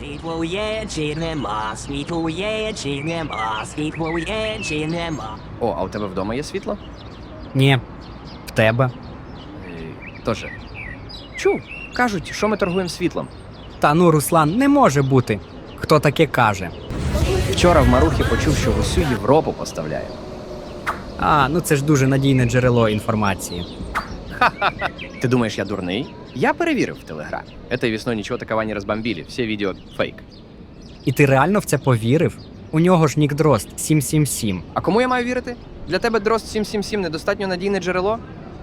Світлує чи нема, світлує чи нема, світлує чи нема. О, а у тебе вдома є світло? Ні. В тебе. Е, Тоже. Чув, кажуть, що ми торгуємо світлом. Та ну, Руслан, не може бути. Хто таке каже? Вчора в Марухі почув, що в усю Європу поставляє. А, ну це ж дуже надійне джерело інформації. Ты думаешь, я дурный? Я перевірив в Телеграмі. Этой весной ничего такого не разбомбили. Все видео фейк. І ти реально в це повірив? У нього ж нік Дрозд 777. А кому я маю вірити? Для тебе Дрозд 777 недостатньо надійне джерело?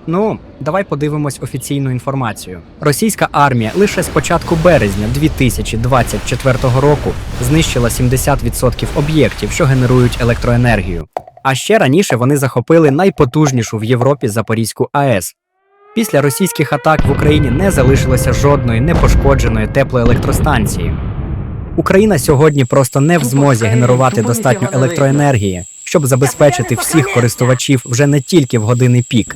Ну, давай подивимось офіційну інформацію. Російська армія лише з початку березня 2024 року знищила 70% об'єктів, що генерують електроенергію. А ще раніше вони захопили найпотужнішу в Європі Запорізьку АЕС. Після російських атак в Україні не залишилося жодної непошкодженої теплоелектростанції. Україна сьогодні просто не в змозі генерувати достатньо електроенергії, щоб забезпечити всіх користувачів вже не тільки в години пік.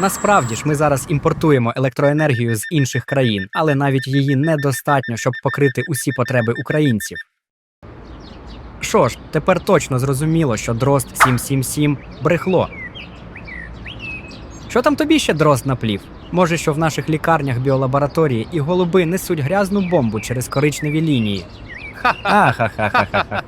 Насправді ж ми зараз імпортуємо електроенергію з інших країн, але навіть її недостатньо, щоб покрити усі потреби українців. Що ж, тепер точно зрозуміло, що Дрозд 777 брехло. Що там тобі ще дрозд наплів? Може, що в наших лікарнях біолабораторії і голуби несуть грязну бомбу через коричневі лінії. Ха-ха-ха-ха-ха.